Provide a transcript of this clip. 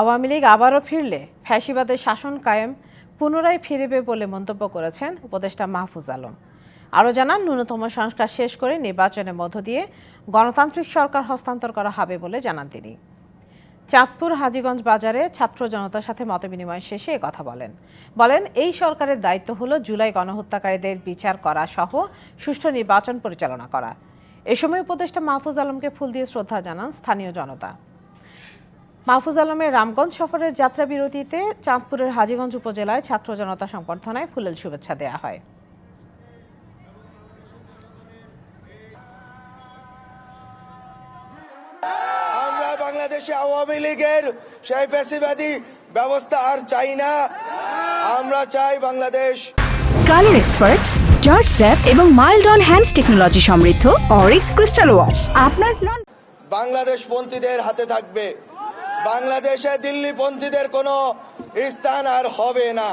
আওয়ামী লীগ আবারও ফিরলে ফ্যাসিবাদের শাসন কায়েম পুনরায় ফিরবে বলে মন্তব্য করেছেন উপদেষ্টা মাহফুজ আলম। আরও জানান, ন্যূনতম সংস্কার শেষ করে নির্বাচনের মধ্য দিয়ে গণতান্ত্রিক সরকার হস্তান্তর করা হবে বলে জানান তিনি। চাঁদপুর হাজীগঞ্জ বাজারে ছাত্র জনতার সাথে মতবিনিময় শেষে কথা বলেন। বলেন, এই সরকারের দায়িত্ব হলো জুলাই গণহত্যাকারীদের বিচার করা সহ সুষ্ঠু নির্বাচন পরিচালনা করা। এ সময় উপদেষ্টা মাহফুজ আলমকে ফুল দিয়ে শ্রদ্ধা জানান স্থানীয় জনতা। মাহফুজ আলমের রামগঞ্জ সফরের যাত্রা বিরতিতে চাঁদপুরের হাজীগঞ্জ উপজেলায় ছাত্র জনতা সংবর্ধনায় ফুলেল শুভেচ্ছা দেওয়া হয়। আমরা বাংলাদেশে আওয়ামী লীগের সেই ফ্যাসিবাদী ব্যবস্থা আর চাই না। আমরা চাই বাংলাদেশ। কালার এক্সপার্ট জর্জ স্যাপ এবং মাইল্ড অন হ্যান্ডস টেকনোলজি সমৃদ্ধ অরিক্স ক্রিস্টাল ওয়াশ। আপনার বাংলাদেশ পন্থীদের হাতে থাকবে। বাংলাদেশে দিল্লি পন্থীদের কোনো স্থান আর হবে না।